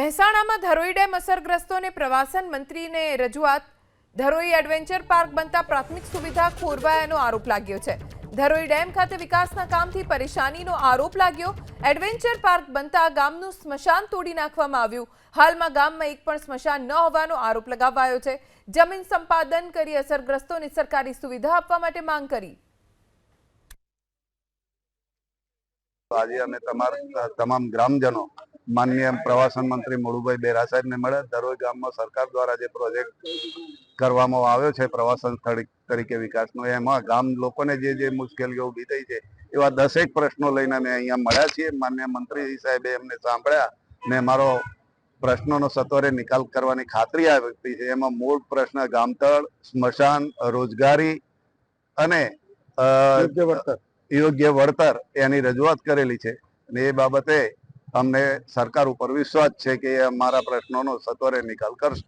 મહેસાણામાં ધરોઈ ડેમ અસરગ્રસ્તોને પ્રવાસન મંત્રીને રજૂઆત. ધરોઈ એડવેન્ચર પાર્ક બનતા પ્રાથમિક સુવિધા ખોરવાયાનો આરોપ લાગ્યો છે. ધરોઈ ડેમ ખાતે વિકાસના કામથી પરેશાનીનો આરોપ લાગ્યો. એડવેન્ચર પાર્ક બનતા ગામનું સ્મશાન તોડી નાખવામાં આવ્યું. હાલમાં ગામમાં એક પણ સ્મશાન ન હોવાનો આરોપ લગાવાયો છે. જમીન સંપાદન કરી અસરગ્રસ્તોને સરકારી સુવિધા આપવા માટે માંગ કરી. આજે અમે તમામ ગ્રામજનો માનનીય પ્રવાસન મંત્રી મોળુભાઈ બેરા સાહેબને મળ્યા દરોઈ ગામમાં સરકાર દ્વારા જે પ્રોજેક્ટ કરવામાં આવ્યો છે પ્રવાસન સ્થળ તરીકે વિકાસનો એમાં ગામ લોકોને જે જે મુશ્કેલીઓ ઊભી થઈ છે એવા દસેક પ્રશ્નો લઈને અમે અહીંયા મળ્યા છીએ. માન્ય મંત્રી સાહેબે એમને સાંભળ્યા. ને અમારો પ્રશ્નોનો સત્વરે નિકાલ કરવાની ખાતરી આપી છે. એમાં મૂળ પ્રશ્ન ગામતળ સ્મશાન રોજગારી અને યોગ્ય વળતર. એની રજૂઆત કરેલી છે. અને એ બાબતે અમને સરકાર ઉપર વિશ્વાસ છે કે એ અમારા પ્રશ્નોનો સત્વરે નિકાલ કરશે.